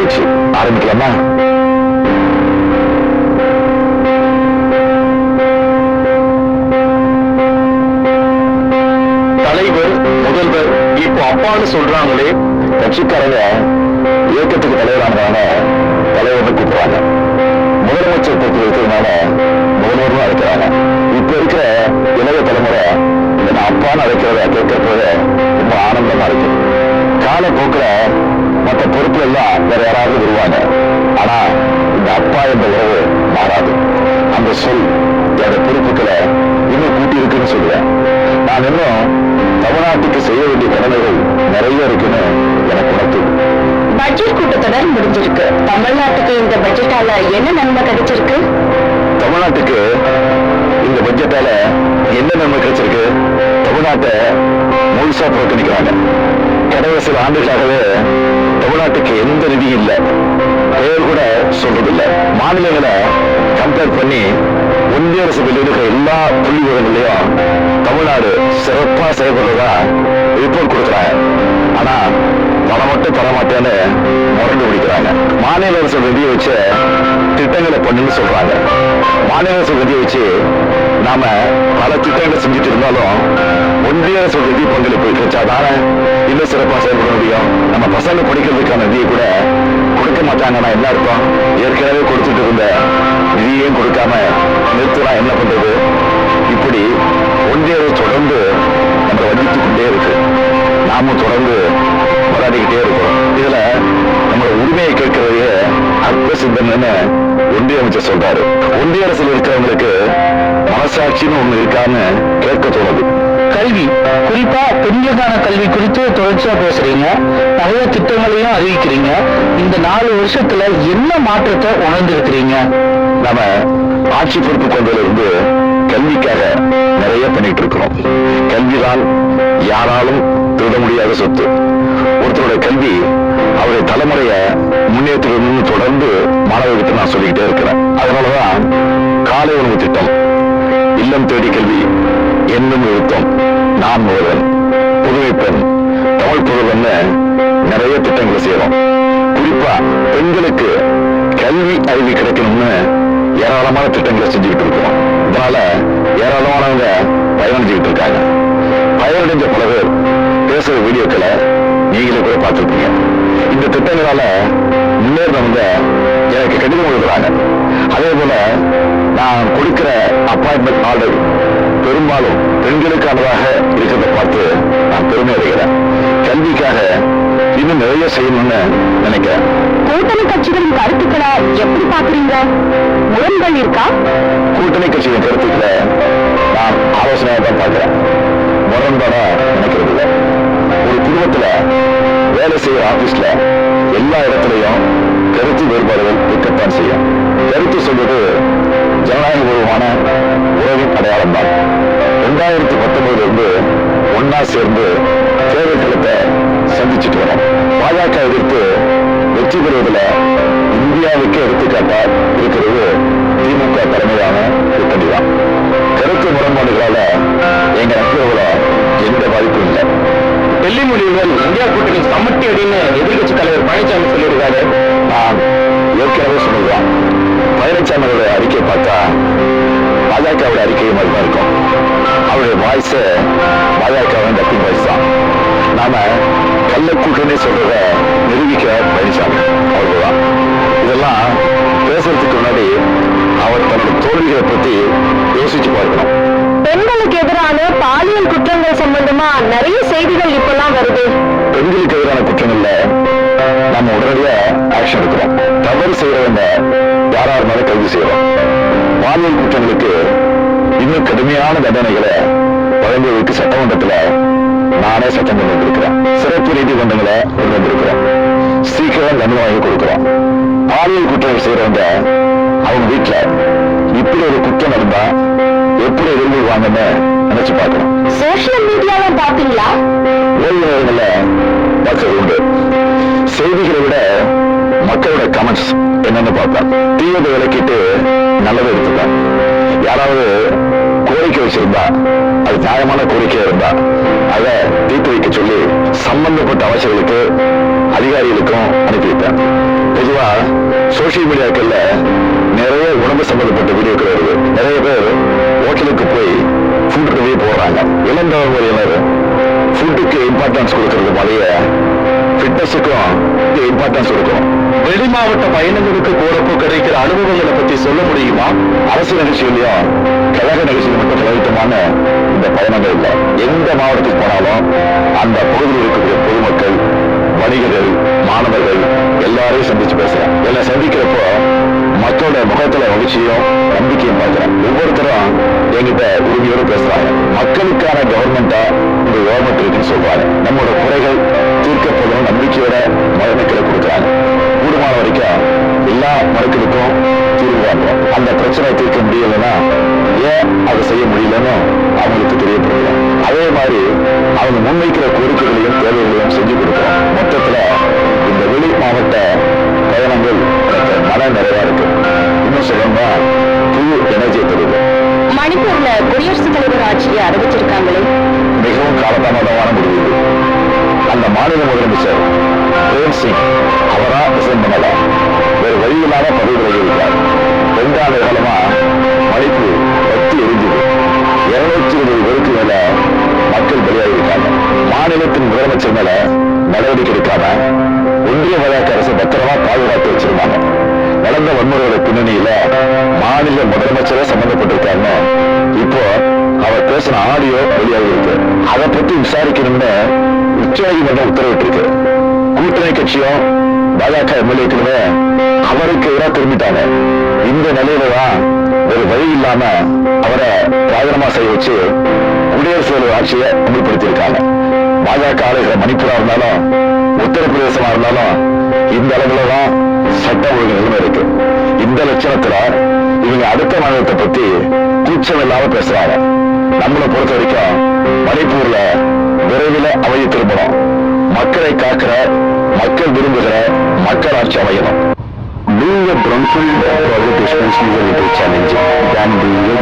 போச்சு ஆரம்பிக்கலாமா? தலைவர் முதல்வர் இப்போ அப்பான்னு சொல்றாங்களே கட்சிக்காரங்க இயக்கத்துக்கு தலைவரானதான தலைவர்னு கூப்பிடுறாங்க. முதலமைச்சர் பொறுத்து இருக்கிறதுனால முதல்வர்னு அழைக்கிறாங்க. இப்ப இருக்கிற இளைய தலைமுறை என்ன அப்பான்னு அழைக்கிறத கேட்கறப்ப ரொம்ப ஆனந்தமா இருக்கு. காலப்போக்கில் மற்ற பொறுப்பு எல்லாம் வேற யாராவது வருவாங்க. ஆனா இந்த அப்பா என்ற உறவு மாறாது. அந்த சொல் என்னோட பொறுப்புகளை இன்னும் கூட்டி இருக்குன்னு சொல்லுவேன். நான் இன்னும் தமிழ்நாட்டுக்கு செய்ய வேண்டிய கடமைகள் நிறைய இருக்குன்னு எனக்கு உணர்த்துது பட்ஜெட் கூட்டத்தொடர் முடிஞ்சிருக்கு. தமிழ்நாட்டுக்கு இந்த பட்ஜெட்டால என்ன நன்மை கிடைச்சிருக்கு? தமிழ்நாட்டுக்கு இந்த பட்ஜெட்டால என்ன நன்மை கிடைச்சிருக்கு? தமிழ்நாட்டை முழுசா புறக்கணிக்கிறாங்க. கடந்த சில ஆண்டுகளாகவே தமிழ்நாட்டுக்கு எந்த நிதியும் இல்லை. பெயர் கூட சொல்றதில்லை. மாநிலங்களை கம்பேர் பண்ணி ஒன்றிய அரசு வெளியிடுகிற எல்லா புள்ளி விவரங்களையும் தமிழ்நாடு சிறப்பாக செயல்படுறதா ரிப்போர்ட் கொடுக்குறாங்க. ஆனா பணம் மட்டும் தர மாட்டேன்னு முரண்டு பிடிக்கிறாங்க மாநில அரசு நிதியை வச்சு திட்டங்களை பண்ணுன்னு சொல்றாங்க. மாநில அரசு நிதியை வச்சு நாம பல திட்டங்களை செஞ்சுட்டு இருந்தாலும் ஒன்றிய அரசு நிதி பங்களிப்பு கிடைச்சாதானே இன்னும் சிறப்பாக செயல்பட முடியும். நம்ம பசங்க படிக்கிறதுக்கான நிதியை கூட கொடுக்க மாட்டாங்கன்னா என்ன அர்த்தம் ஏற்கனவே கொடுத்துட்டு இருந்த நிதியையும் கொடுக்காம நிறுத்தினா என்ன பண்றது? இப்படி ஒன்றிய அரசு தொடர்ந்து நம்ம வஞ்சித்துக் கொண்டே இருக்கு. நாமும் தொடர்ந்து போராடிக்கிட்டே இருக்கோம். இதுல நம்மளோட உரிமையை கேட்கறதையே அற்ப சிந்தனைன்னு ஒன்றிய அமைச்சர் சொல்றாரு. ஒன்றிய அரசில் இருக்கிறவங்களுக்கு மனசாட்சின்னு ஒண்ணு இருக்கான்னு கேட்க தோணுது. கல்வி. குறிப்பா பெண்களுக்கான கல்வி குறித்து தொடர்ச்சியா பேசுறீங்க. நிறைய திட்டங்களையும் அறிவிக்கிறீங்க. இந்த நாலு வருஷத்துல என்ன மாற்றத்தை உணர்ந்திருக்கிறீங்க? நாம ஆட்சி பொறுப்பு கொண்டதுல இருந்து கல்விக்காக நிறைய பண்ணிட்டு இருக்கிறோம். கல்விதான் யாராலும் திருட முடியாத சொத்து. ஒருத்தரோட கல்வி அவருடைய தலைமுறைய முன்னேற்றணும்னு தொடர்ந்து மாணவர்களுக்கு நான் சொல்லிக்கிட்டே இருக்கிறேன். அதனாலதான் காலை உணவு திட்டம் இல்லம் தேடி கல்வி என்னும் நிறுத்தம் நான் முதல்வன் புதுமை பெண் தமிழ் புதல்வன்னு நிறைய திட்டங்களை செய்யறோம். குறிப்பா பெண்களுக்கு கல்வி அறிவு கிடைக்கணும்னு ஏராளமான திட்டங்களை செஞ்சுக்கிட்டு இருக்கோம் இதனால ஏராளமானவங்க பயனடைஞ்சுக்கிட்டு இருக்காங்க. பயனடைஞ்ச பல பேர் பேசுற வீடியோக்களை நீங்களே கூட பார்த்திருப்பீங்க. இந்த திட்டங்களால முன்னேறினவங்க எனக்கு கடிதம் எழுதுறாங்க. அதே போல நான் கொடுக்கிற அப்பாயின்மெண்ட் ஆர்டர் பெரும்பாலும் பெண்களுக்கானதாக இருக்கிறத பார்த்து நான் பெருமை அடைகிறேன். கல்விக்காக இன்னும் நிறைய செய்யணும்னு நினைக்கிறேன். கூட்டணி கட்சிகளின் கருத்துக்களை எப்படி பாக்குறீங்க முரண்கள் இருக்கா? கூட்டணி கட்சியின் கருத்துக்களை நான் ஆலோசனையாக தான் பார்க்கிறேன். முரண்பாடா நினைக்கிறது இல்லை. ஒரு குடும்பத்துல வேலை செய்யற ஆபீஸ்ல எல்லா இடத்துலயும் கருத்து வேறுபாடுகள் இருக்கத்தான் செய்யும். கருத்து சொல்வது ஜனநாயகபூர்வமான உறவின் அடையாளம் தான். ரெண்டாயிரத்தி பத்தொன்பதுல இருந்து ஒன்னா சேர்ந்து தேர்தல் களத்தை சந்திச்சுட்டு வரோம். பாஜக எதிர்த்து வெற்றி பெறுவதில் இந்தியாவுக்கு எடுத்துக்காட்டா இருக்கிறது திமுக தலைமையிலான கூட்டணி தான் கருத்து முரண்பாடுகளால எங்க நட்புறவுல பாஜகவோட அறிக்கை மாதிரி தான் இருக்கும். அவருடைய வாய்ஸ் பாஜக டப்பிங் வாய்ஸ் தான். நாம கள்ள கூட்டணி சொல்றத நிரூபிக்க பழனிசாமி அவ்வளவுதான் இதெல்லாம் பேசுறதுக்கு முன்னாடி அவர் தன்னோட தோல்விகளை பத்தி யோசிச்சு பார்க்கணும். பெண்களுக்கு எதிரான பாலியல் குற்றங்கள் சம்பந்தமா நிறைய செய்திகள் இப்பெல்லாம் வருது. பெண்களுக்கு எதிரான குற்றங்கள்ல நம்ம உடனடியா ஆக்ஷன் எடுக்கிறோம். தவறு செய்யறவங்க யாரா இருந்தாலும் கைது செய்யறோம்? பாலியல் குற்றங்களுக்கு இன்னும் கடுமையான தண்டனைகளை வழங்குவதற்கு சட்டமன்றத்துல நானே சட்டம் கொண்டு வந்திருக்கிறேன். சிறப்பு நீதிமன்றங்களை கொண்டு வந்திருக்கிறோம் சீக்கிரம் தண்டனை வாங்கி கொடுக்கிறோம். பாலியல் குற்றங்கள் செய்யறவங்க அவங்க வீட்டுல இப்படி ஒரு குற்றம் நடந்தா எப்படி எதிர்கொள்வாங்கன்னு நினைச்சு பார்க்கணும். சோசியல் மீடியால பாத்தீங்களா ஓய்வு நேரங்கள்ல பார்க்கறது உண்டு செய்திகளை விட மக்களோட கமெண்ட்ஸ் என்னன்னு பார்ப்பேன் தீயதை விளக்கிட்டு யாராவது கோரிக்கை வச்சிருந்தா அது நியாயமான கோரிக்கையா இருந்தா அதை தீர்த்து வைக்க சொல்லி சம்பந்தப்பட்ட அமைச்சர்களுக்கு அதிகாரிகளுக்கும் அனுப்பிவிட்டேன். பொதுவா சோசியல் மீடியாக்கள்ல நிறைய உணவு சம்பந்தப்பட்ட வீடியோக்கள் வருது. நிறைய பேர் ஹோட்டலுக்கு போய் ஃபுட் ரிவ்யூ போடுறாங்க. இளந்தவர்கள் ஃபுட்டுக்கு இம்பார்ட்டன்ஸ் கொடுக்கறது மாதிரியே ஃபிட்னஸுக்கும் இம்பார்ட்டன்ஸ் கொடுக்கும். வெளி மாவட்ட பயணங்களுக்கு போறப்போ கிடைக்கிற அனுபவங்களை பத்தி சொல்ல முடியுமா? அரசு நிகழ்ச்சிகளையும் கழக நிகழ்ச்சிகள் மட்டும் பிரயோஜனமான இந்த பயணங்கள் இல்லை. எந்த மாவட்டத்துக்கு போனாலும் அந்த பகுதியில் இருக்கக்கூடிய பொதுமக்கள் வணிகர்கள் மாணவர்கள் எல்லாரையும் சந்திச்சு பேசுறேன். எல்லாம் சந்திக்கிறப்போ மக்களோட முகத்துல மகிழ்ச்சியும் நம்பிக்கையும் பார்க்கிறேன். ஒவ்வொருத்தரும் எங்கிட்ட உரிமையோடு பேசுறாங்க. மக்களுக்கான கவர்மெண்டா இந்த கவர்மெண்ட் இருக்குன்னு சொல்றாங்க. நம்மளோட குறைகள் தீர்க்கப்படும் நம்பிக்கையோட மக்களை கொடுக்குறாங்க. கூடுமான வரைக்கும் எல்லா மனுக்களுக்கும் தீர்வு அந்த பிரச்சனை தீர்க்க முடியலைன்னா ஏன் அதை செய்ய முடியலன்னு அவங்களுக்கு தெரியப்படுத்துறோம் அதே மாதிரி அவங்க முன்வைக்கிற கோரிக்கைகளையும் தேவைகளையும் செஞ்சு கொடுக்குறோம். மொத்தத்துல இந்த வெளி மாவட்ட பயணங்கள் மன நிறைவா இருக்கு. இன்னும் சொல்லணும்னா புது எனர்ஜியை தருது. மணிப்பூர்ல குடியரசுத் தலைவர் ஆட்சியை அறிவிச்சிருக்காங்களே மிகவும் காலதாமதமான முடிவு. அந்த மாநில முதலமைச்சர் பிரேம் சிங் அவரா டிசைன் பண்ணல. வேறு வழி இல்லாத பதவி விலகி இருக்கார் ரெண்டாண்டு காலமா மணிப்பூர் பத்தி எரிஞ்சது. இருநூத்தி இருபது பேருக்கு மேல மக்கள் பலியாகி இருக்காங்க மாநிலத்தின் முதலமைச்சர் மேல நடவடிக்கை எடுக்காம ஒன்றிய வழக்கு அரசு பத்திரமா பாதுகாத்து வச்சிருந்தாங்க. நடந்த வன்முறையோட பின்னணியில மாநில முதலமைச்சரே சம்பந்தப்பட்டிருக்காங்க இப்போ அவர் பேசின ஆடியோ வெளியாகி இருக்கு அதை பத்தி விசாரிக்கணும்னு உச்சநீதிமன்றம் உத்தரவிட்டிருக்கு கூட்டணி கட்சியும் பாஜக எம்எல்ஏக்களுமே அவருக்கு எதிராக திரும்பிட்டாங்க. இந்த நிலையில தான் ஒரு வழி இல்லாம அவரை ராஜினாமா செய்ய வச்சு குடியரசு தலைவர் ஆட்சியை அமல்படுத்தியிருக்காங்க. பாஜக ஆளுகிற மணிப்பூரா இருந்தாலும் உத்தரப்பிரதேசமா இருந்தாலும் இந்த அளவுல தான் சட்ட ஒழுங்கு நிலைமை இருக்கு. இந்த லட்சணத்துல இவங்க அடுத்த மாநிலத்தை பத்தி கூச்சம் இல்லாம பேசுறாங்க. நம்மளை பொறுத்த வரைக்கும் மணிப்பூர்ல விரைவில் அமைதி திரும்பணும் மக்களை காக்கிற மக்கள் விரும்புகிற மக்களாட்சி அமையணும் Being a brownfield project is considered a challenge than being a